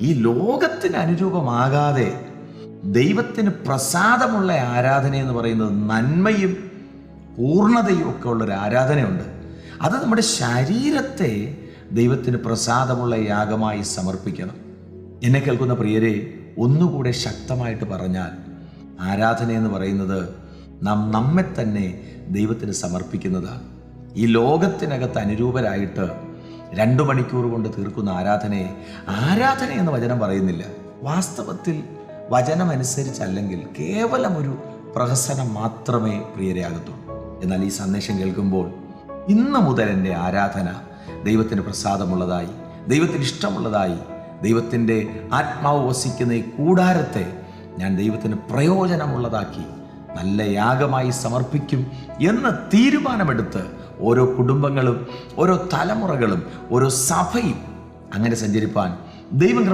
ഈ ലോകത്തിന് അനുരൂപമാകാതെ ദൈവത്തിന് പ്രസാദമുള്ള ആരാധന എന്ന് പറയുന്നത് നന്മയും പൂർണതയും ഒക്കെ ഉള്ളൊരു ആരാധനയുണ്ട്. അത് നമ്മുടെ ശരീരത്തെ ദൈവത്തിന് പ്രസാദമുള്ള യാഗമായി സമർപ്പിക്കണം. എന്നെ കേൾക്കുന്ന പ്രിയരെ ഒന്നുകൂടെ ശക്തമായിട്ട് പറഞ്ഞാൽ ആരാധന എന്ന് പറയുന്നത് നാം നമ്മെ തന്നെ ദൈവത്തിന് സമർപ്പിക്കുന്നതാണ്. ഈ ലോകത്തിനകത്ത് അനുരൂപരായിട്ട് രണ്ടു മണിക്കൂർ കൊണ്ട് തീർക്കുന്ന ആരാധനയെ ആരാധന എന്ന വചനം പറയുന്നില്ല. വാസ്തവത്തിൽ വചനമനുസരിച്ചല്ലെങ്കിൽ കേവലം ഒരു പ്രഹസനം മാത്രമേ പ്രിയരാകത്തുള്ളൂ എന്നാൽ ഈ സന്ദേശം കേൾക്കുമ്പോൾ ഇന്ന് മുതൽ എന്റെ ആരാധന ദൈവത്തിന് പ്രസാദമുള്ളതായി ദൈവത്തിന് ഇഷ്ടമുള്ളതായി ദൈവത്തിന്റെ ആത്മാവ് വസിക്കുന്ന ഈ കൂടാരത്തെ ഞാൻ ദൈവത്തിന് പ്രയോജനമുള്ളതാക്കി നല്ല യാഗമായി സമർപ്പിക്കും എന്ന് തീരുമാനമെടുത്ത് ഓരോ കുടുംബങ്ങളും ഓരോ തലമുറകളും ഓരോ സഭയും അങ്ങനെ സഞ്ചരിപ്പാൻ ദൈവം